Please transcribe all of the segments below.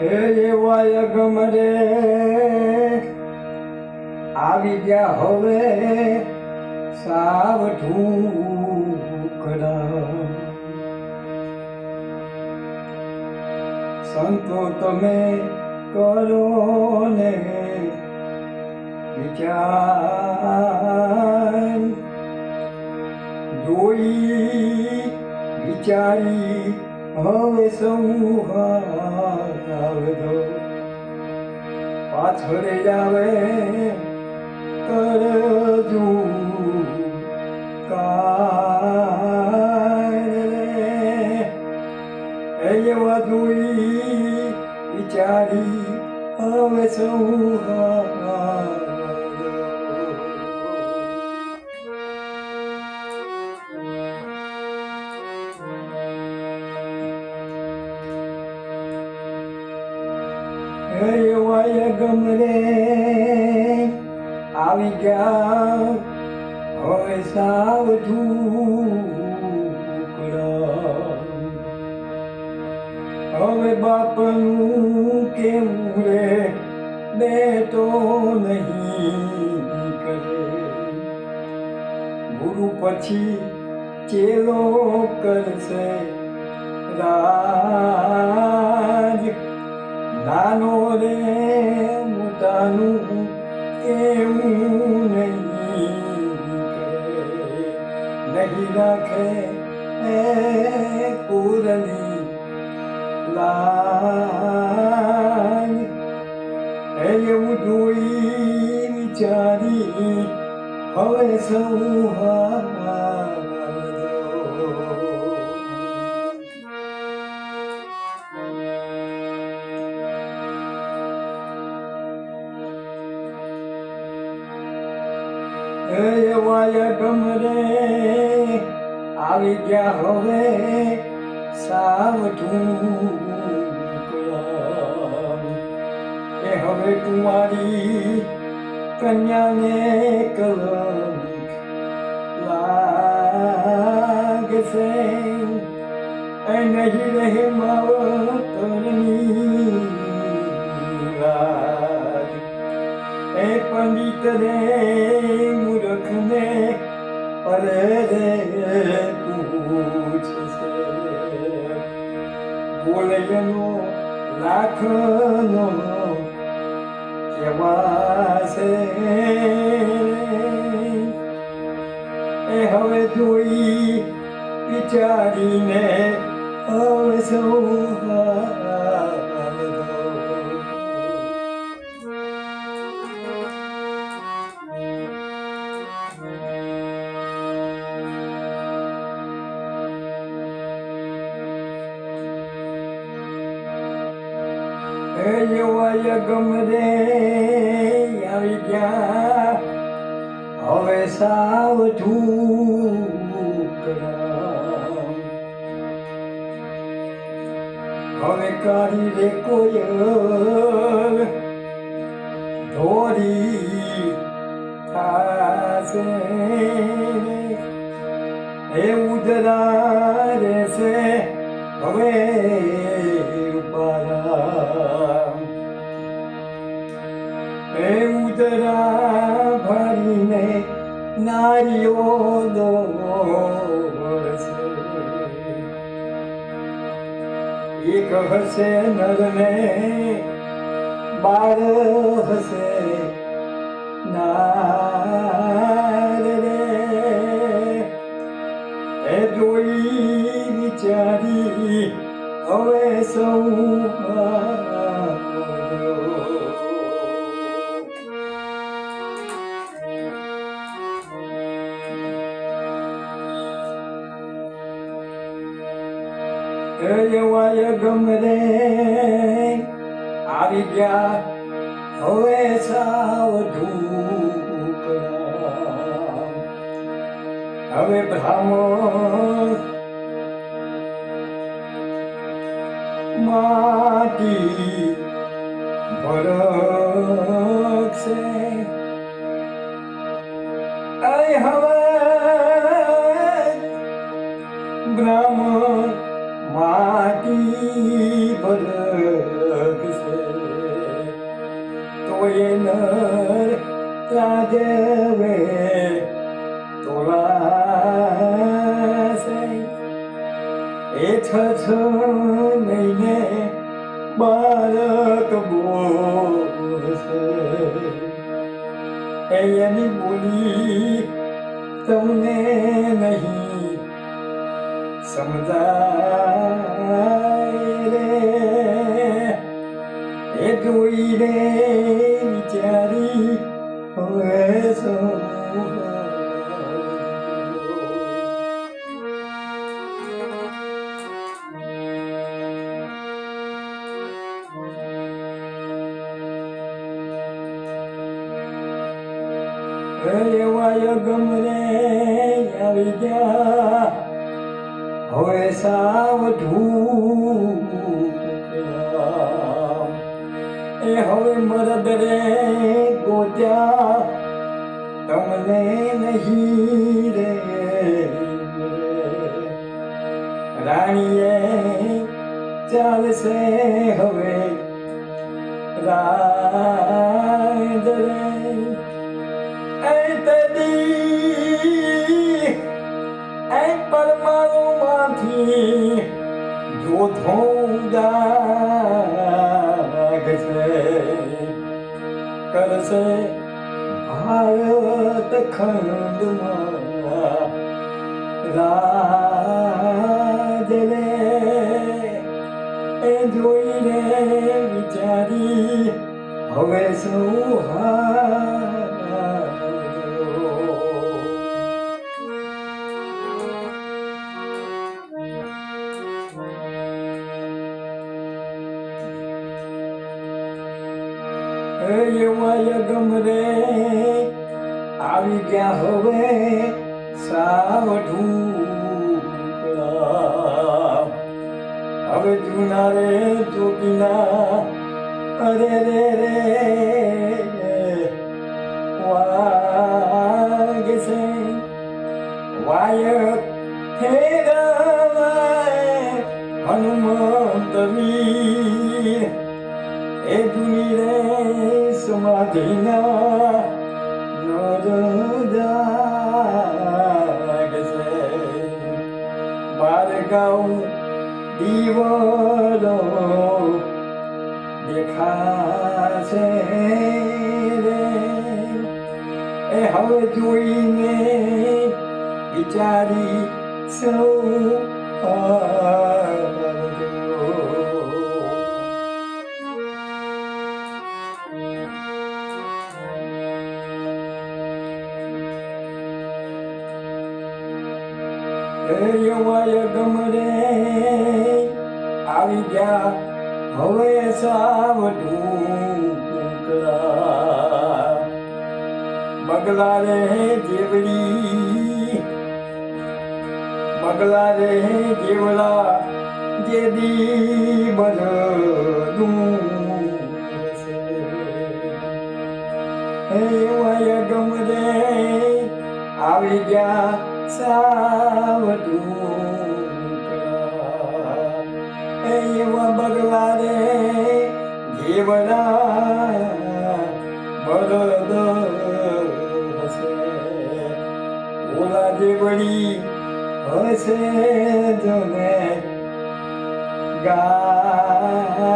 હે એવાય ગમરે આવી ગયા હવે સાવ ઢૂકડા સંતો તમે કરો ને વિચાર. જોઈ વિચારી હવે સૌ આવજો પાછળ આવે કરજુ કાય જોઈ વિચારી હવે સૌ ગમરે. આવી ગયા હવે સાવ હવે બાપનું કેવું રે, બે તો નહીં કરે ગુરુ પછી ચેલો કરશે રાજ નાનો રે મોટાનું એવું નહીં કરે નહીં રાખે એ પૂરની લાજ એ એવું જોઈ વિચારી હવે સૌ હારજો. એ વાય ગમરે, આવી ગયા હવે સાવઠું એ હવે કુમારી કન્યાને કલંક લાગશે. એ નહીં રહે માવતરની લાજ એ પંડિત રે પરે રે પૂછશે બોલયનો લાખનો કેવાશે એ હવે જોઈ વિચારીને હવે એવાય ગમરે આવી ગયા. હવે સાવ ઢૂકડા હવે કાઢી રે કોયલ ધોરી થાશે. એ ઉદરા રહેશે હવે રૂપારા એ ઉદરા ભરીને નારીઓ દોડશે એક હશે નરને બાર હશે એવાય ગમરે આવી ગયા હવે સાવ હવે બ્રાહ્મણ માટી ભરકશે છ છ મહિને બાળક બોલશે એની બોલી તમને નહીં સમજાય રે એ જોઈને વિચારી એવાય ગમરે આવી ગયા હવે સાવધું એ હવે મરદ રે ગોત્યા તમને નહીં રે રાણીએ ચાલશે હવે પરમાણુ માંથી એ તદી કરશે. ભારત ખંડમાં રાજને એ જોઈને વિચારી હવે શું હારો 와레레레레 와계생 와역태가에 하누먼더미 에두니레 소마디나 노르다 계생 바르가우 디워로 દેખાશે રે એ હવે જોઈને વિચારી સૌ. એવાય ગમરે આવી ગયા હવે કુકડા બગલા રે જેવડી, બગલા રે જેવડા જે દી બધું એવાય ગમરે, આવી ગયા સાવધૂકડા એવા બગલા રે જીવડા બરદ હશે. ઓલા દેવડી હશે જોને ગાય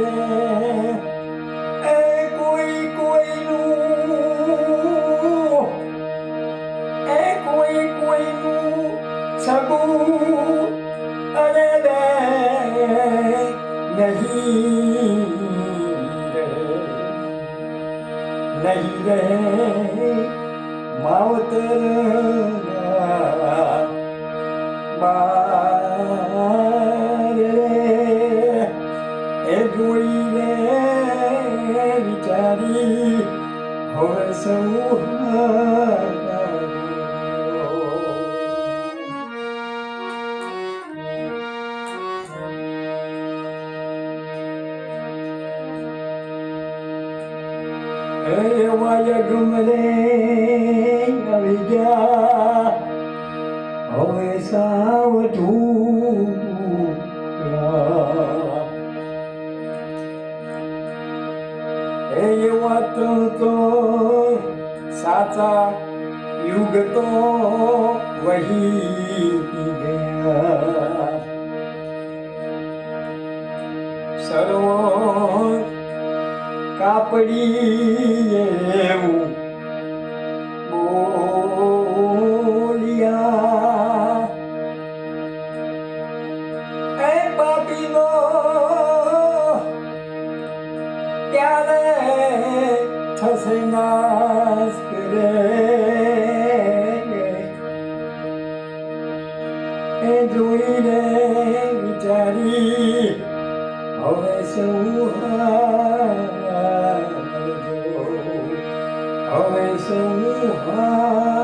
રે એ કોઈ કોઈનું, એ કોઈ કોઈનું સગું નહીં રે નહીં રે માવતર બાર રે એ જોઈને વિચારી હવે સૌ હારો. એવાય ગમરે આવી પડી એવું બોલ્યા. એ પાપીનો ત્યારે થશે એ જોઈને વિચારી હવે શું હારજો હવે શું હાર